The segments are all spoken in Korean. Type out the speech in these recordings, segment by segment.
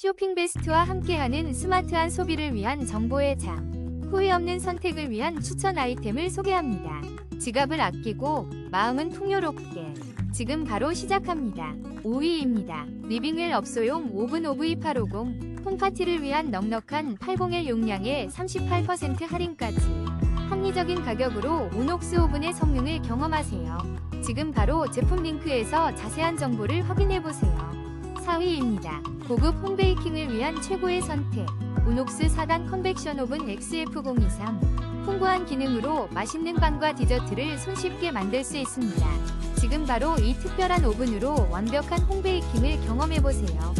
쇼핑 베스트와 함께하는 스마트한 소비를 위한 정보의 장. 후회 없는 선택을 위한 추천 아이템을 소개합니다. 지갑을 아끼고 마음은 풍요롭게. 지금 바로 시작합니다. 5위입니다. 리빙웰 업소용 오븐 OV850 홈파티를 위한 넉넉한 801 용량에 38% 할인까지. 합리적인 가격으로 오녹스 오븐의 성능을 경험하세요. 지금 바로 제품 링크에서 자세한 정보를 확인해보세요. 4위입니다. 고급 홈베이킹을 위한 최고의 선택. 오녹스 4단 컨벡션 오븐 XF023. 풍부한 기능으로 맛있는 빵과 디저트를 손쉽게 만들 수 있습니다. 지금 바로 이 특별한 오븐으로 완벽한 홈베이킹을 경험해보세요.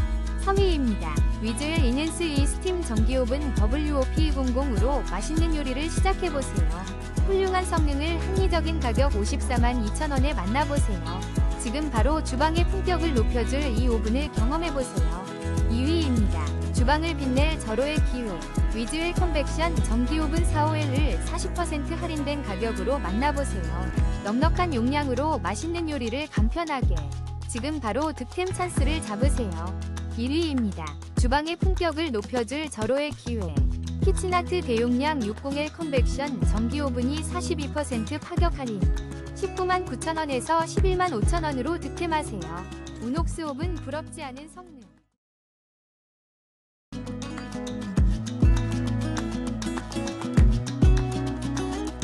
3위입니다. 위즈웰 이넨스 이 스팀 전기 오븐 WOP00으로 맛있는 요리를 시작해보세요. 훌륭한 성능을 합리적인 가격 54만 2천원에 만나보세요. 지금 바로 주방의 품격을 높여줄 이 오븐을 경험해보세요. 2위입니다. 주방을 빛낼 절호의 기회. 위즈웰 컨벡션 전기 오븐 451을 40% 할인된 가격으로 만나보세요. 넉넉한 용량으로 맛있는 요리를 간편하게. 지금 바로 득템 찬스를 잡으세요. 1위입니다. 주방의 품격을 높여줄 절호의 기회. 키친아트 대용량 601 컨벡션 전기 오븐이 42% 파격 할인. 19만 9천원에서 11만 5천원으로 득템하세요. 우녹스 오븐 부럽지 않은 성능.